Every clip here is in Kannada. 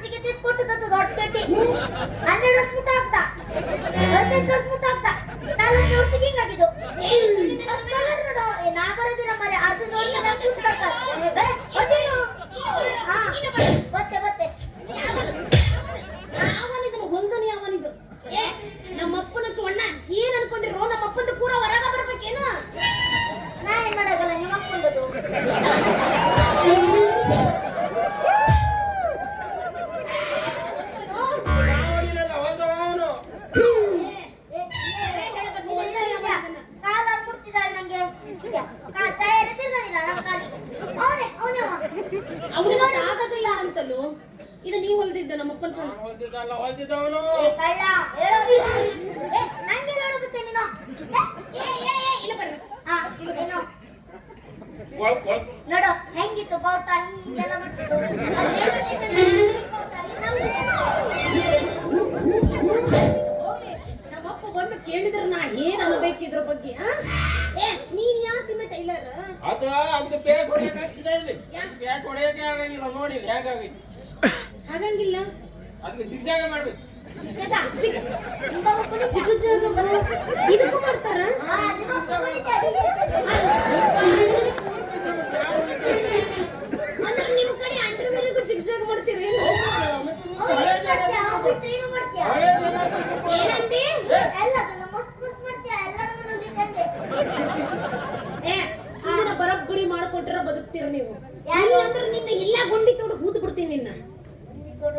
ವರ್ಷಕ್ಕೆ ತಿಸ್ಕೊಟ್ಟು ದೊಡ್ಡ ಕಟ್ಟಿ ಹನ್ನೆರಡು ವರ್ಷ ಮುಟ್ಟ ಆಗ್ತಾ ಹದಿನೆಂಟು ವರ್ಷ ಮುಟ್ಟ ಆಗ್ತಾ ನಾಲ್ಕು ವರ್ಷಕ್ಕೆ ನೋಡು ಹೆಂಗಿತ್ತು ಬಾವುಟ ಹಿಂಗೆಲ್ಲ ನಮ್ಮಪ್ಪ ಬಂದು ಕೇಳಿದ್ರ ನಾ ಏನು ಅನ್ಬೇಕು ಇದ್ರ ಬಗ್ಗೆ ಏ ನೀನ್ ಯಾವ ಸಿಮ ಟೈಲರ್ ಅದ ಅದಕ್ಕೆ ಬ್ಯಾಗ್ ಹೊಡೆಯಕ್ಕಾಗ್ತಿದೆ ಬ್ಯಾಗ್ ಹೊಡೆಯಕ್ಕೆ ಆಗಂಗಿಲ್ಲ ನೋಡಿ ಹೇಗಾಗೈತಿ ಆಗಂಗಿಲ್ಲ. ಅದಕ್ಕೆ ಜಿಗ್ಜಾಗ ಮಾಡ್ಬೇಕು. ಚಿಕ್ಕ ಜಾಗ? ಇದಕ್ಕೂ ಮಾಡ್ತಾರ?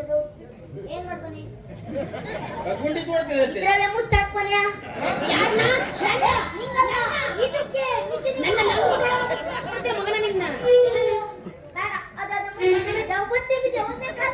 ಮಾಡೋದು ಏನ್ ಮಾಡ್ಕೊನಿ ಗುಂಡಿ ತೋಡ್ತಿದ್ದೆ ಇದ್ರಲ್ಲೇ ಮುಚ್ಚಾಕ್ಕೊನಿ ಯಾರನ್ನ ನಿಂಗಲ್ಲ? ಇದಕ್ಕೆ ನನ್ನ ಮಗನ ನಿನ್ನ. ಬೇಡ ಅದಾದ ಒಂದೇ ಕಾಲ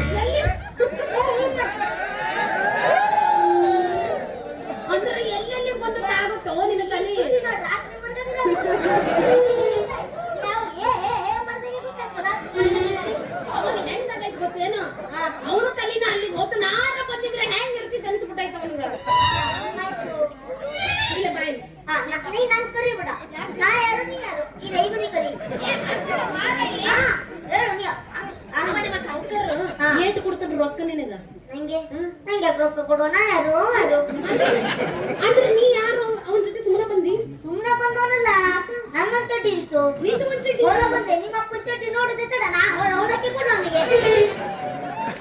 ಅದು. ಅಂದ್ರೆ ನೀ ಯಾರು ಅವನ ಜೊತೆ ಸುಮ್ಮನೆ ಬಂದಿ? ಸುಮ್ಮನೆ ಬಂದವನಲ್ಲ ನಂಗೊಂದು ಚಡ್ಡಿ ಇತ್ತು. ನಿಂದು ಒಂದು ಬಂದೆ ನಿಮ್ಮ ಅಪ್ಪನ ಚಡ್ಡಿ ನೋಡಿದೆ ತಡ ನಾ ಹೊರಕ್ಕೆ ಕೊಡು ಅವನಿಗೆ.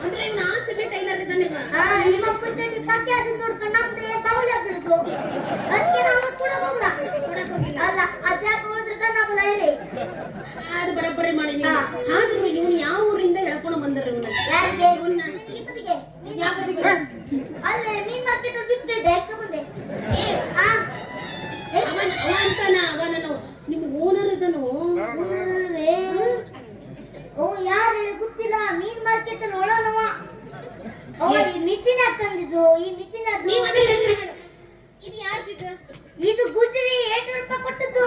ಅಂದ್ರೆ ನಾ ಸೆಮೆ ಟೈಲರ್ ಇದ್ದಾನೆ ಹಾ ನಿಮ್ಮ ಅಪ್ಪನ ಚಡ್ಡಿ ಪಕ್ಕೆ ಅದನ್ನ ನೋಡ್ಕೊಂಡು ನಮ್ದೆ ಬೌಲ ಬಿಡುದು ಅದಕ್ಕೆ ನಾವು ಕೂಡ ಹೋಗ್ಲ ಕೊಡಕ್ ಹೋಗಿಲ್ಲ. ಅಲ್ಲ ಅದ್ಯಾಕೆ ಹೋದ್ರೆ ಕನ್ನಪ್ಪನ ಹೇಳಿ. ಅದು ಬರೋಬ್ಬರಿ ಮಾಡಿದ್ವಿ ಆದ್ರೆ ಈ ಮಿಷಿನ್ ಈ ಇದು ಇದು? ಗುಜರಿ 800 ರೂಪಾಯಿ ಕೊಟ್ಟದ್ದು.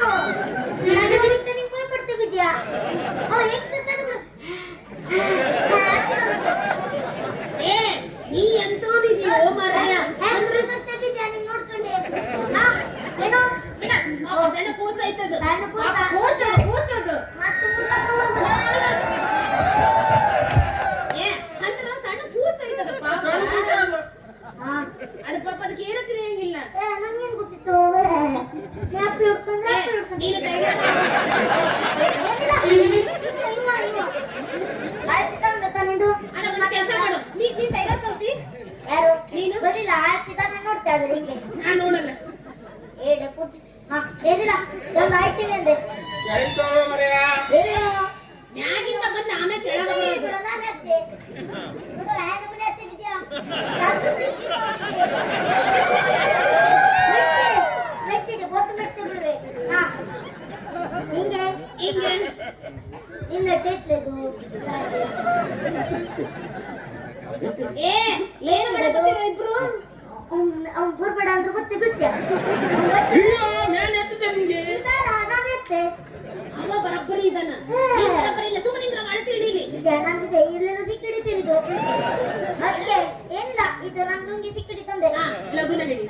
ಅವ್ನು ಗೋರ್ಬೇಡ ಅಂದ್ರೆ ಗೊತ್ತೆ ಬಿಟ್ಟೆ ನಾನು ಎತ್ತಿದ್ದೆ ನಿಂಗೆ. ನಾನು ಎತ್ತೆ. ಅವ ಬರಬ್ಬರಿ ಇದ್ದಾನ. ಇಲ್ಲೆಲ್ಲ ಸಿಕ್ಕಿಡಿ ಅಷ್ಟೇ ಏನಿಲ್ಲ ಇದು ನಾನು ನುಂಗಿ ಸಿಕ್ಕಿಡಿ ತಂದೆ ಲಗುನ ಹೇಳಿ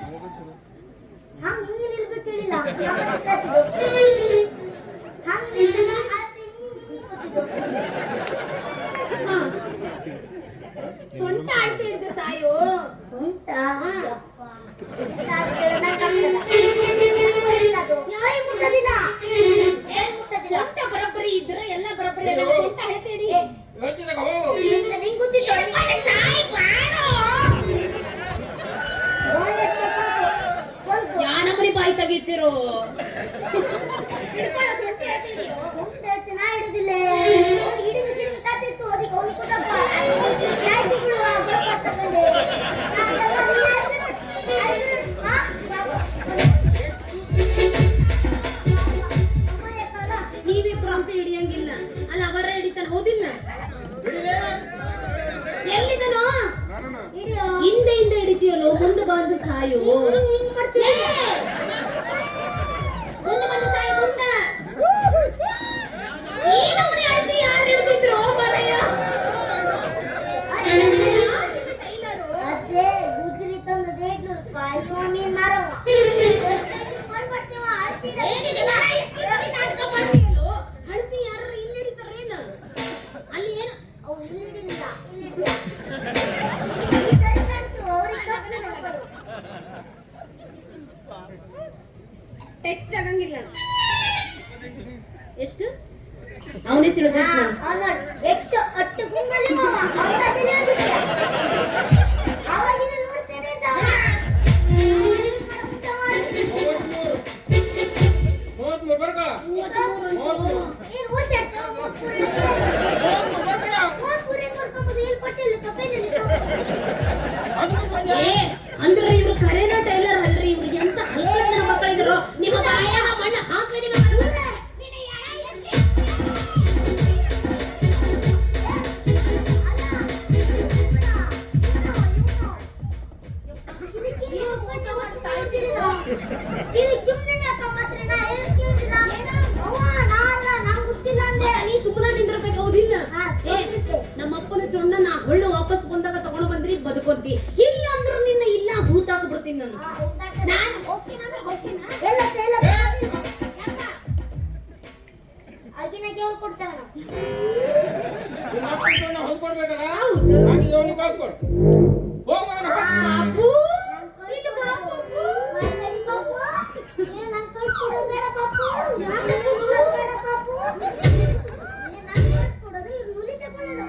ನಿಲ್ಬೇಕು ಹೇಳಿಲ್ಲ. ಎಲ್ಲಿದನೋ? ಹಿಂದೆ ಹಿಂದೆ ಹಿಡಿತೀಯಲ್ಲೋ ಮುಂದೆ ಬಂದು ಸಾಯೋ. ಮುಂದೆ ಬಂದು ಸಾಯು ಮುಂದೆ. ಟಚ್ ಆಗಂಗಿಲ್ಲ ಎಷ್ಟು? ಅವನೇ ತಿಳಿದ ನಿಮ್ಮ ನಾ ವಾಪಸ್ ಬಂದಾಗ ಬಂದ್ರಿ ಬದುಕೊಂತಿ ಇಲ್ಲ ಅಂದ್ರೆ ನಿನ್ನ ಇಲ್ಲ ಭೂತಾಕ್ ಬಿಡ್ತೀನಿ ನಾನು ನಾನು ಹೋಗ್ತೀನಿ ಅಂದ್ರೆ ಹೋಗ್ತೀನಿ. ಹೋಗ್ತಾನ ಹೋಗ್ಬಿಡ್ಬೇಕಲ್ಲ ಹಾಗೆ ಇವನು ಕಾಸು ಕೊಡು ಹೋಗ್ ಮಗನ ಬಾಪು ಇದು ಬಾಪು ಬಾಪು ಏ ನನ್ ಕಾಸು ಕೊಡು ಬೇಡ ಬಾಪು ಯಾಕೆ ಬೇಡ ಬಾಪು ಏ ನನ್ ಕಾಸು ಕೊಡೋದು ಇವ್ನು ಉಳಿತೆ ಕೊಡೋದು